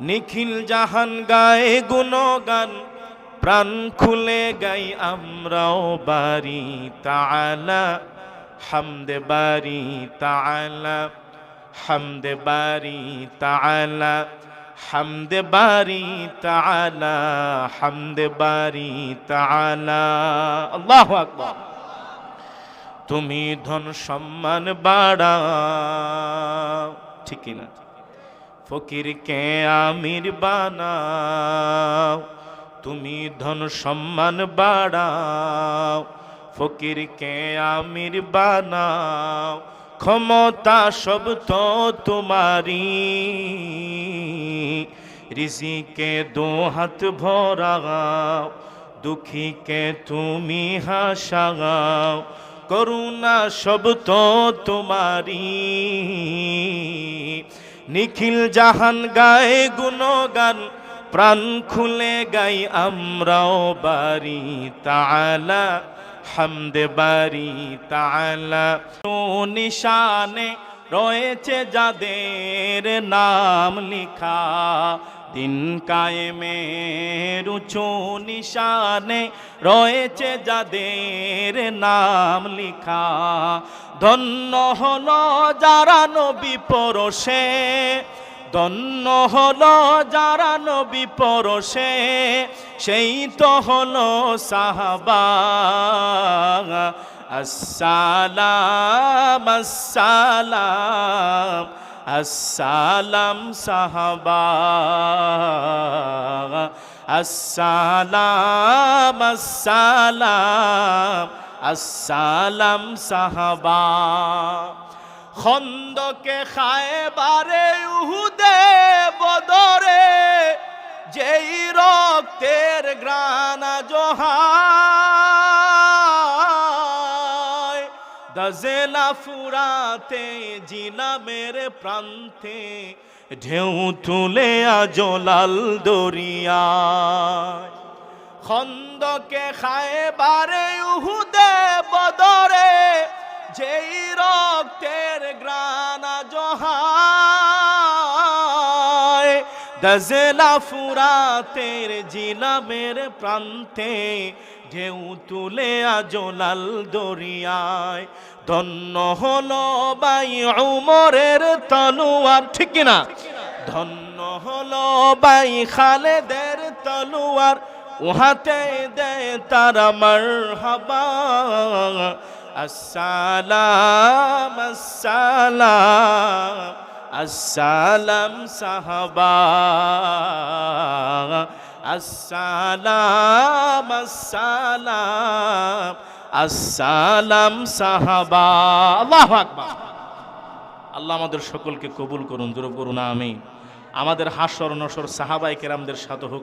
নিখিল জাহান গায়ে গুণগান, প্রাণ খুলে গাই আমরাও বাড়ি তাআলা, হামদে বাড়ি তাআলা, হামদে বাড়ি তাআলা, হামদে বাড়ি তাআলা, হামদে বাড়ি তাআলা। আল্লাহু আকবার। তুমি ধন সম্মান বাড়াও। ঠিক না ফকিরকে আমির বানাও, তুমি ধন সম্মান বাড়াও। ফকিরকে আমির বানাও, ক্ষমতা সব তো তোমারি রিজিকে দো হাত ভরাও, দুঃখীকে তুমি হাসাও। করুণা সব তো তোমারি নিখিল জাহান গায়ে গুণগান, প্রাণ খুলে গাই আমরাও বাড়ি তালা, হামদে বাড়ি তালা। তো নিশানে রয়েছে যাদের নাম লিখা দিন কায়েমের উঁচু নিশানে রয়েছে যাদের নাম লিখা। ধন্য হলো যারা নবী পরশে, ধন্য হলো যারা নবী পরশে, সেই তো হলো সাহাবা। আসসালাম আসসালাম। আসসালাম সাহাবা, আসসালাম আসসালাম আসসালাম সাহাবা। খন্দকে খায় বারে উহুদে বদরে, যেই রক্তের গ্রানা জোহায় দজেলা ফুরাতে জিলামের প্রান্তে ঢেউ তুলে আজলাল দরিয়া খন্দকে খায় বারে উহুদে বদরে যেই দজেলা ফুরাতের জিলামের প্রান্তে ঢেউ তুলে আজলাল দরিয়ায় ধন্য হলো বাই উমরের তলোয়ার। ঠিক না ধন্য হলো বাই খালেদের তলোয়ার। উহাতে দে তারা মারহাবা। আসসালাম আসসালাম। আসসালাম সাহাবা, আসসালাম আসসালাম আসসালাম সাহাবা। আল্লাহ আকবার। আল্লাহ আমাদের সকলকে কবুল করুন দূর করুন আমি আমাদের হাসর নসর সাহাবাই কেরামদের সাথে হোক।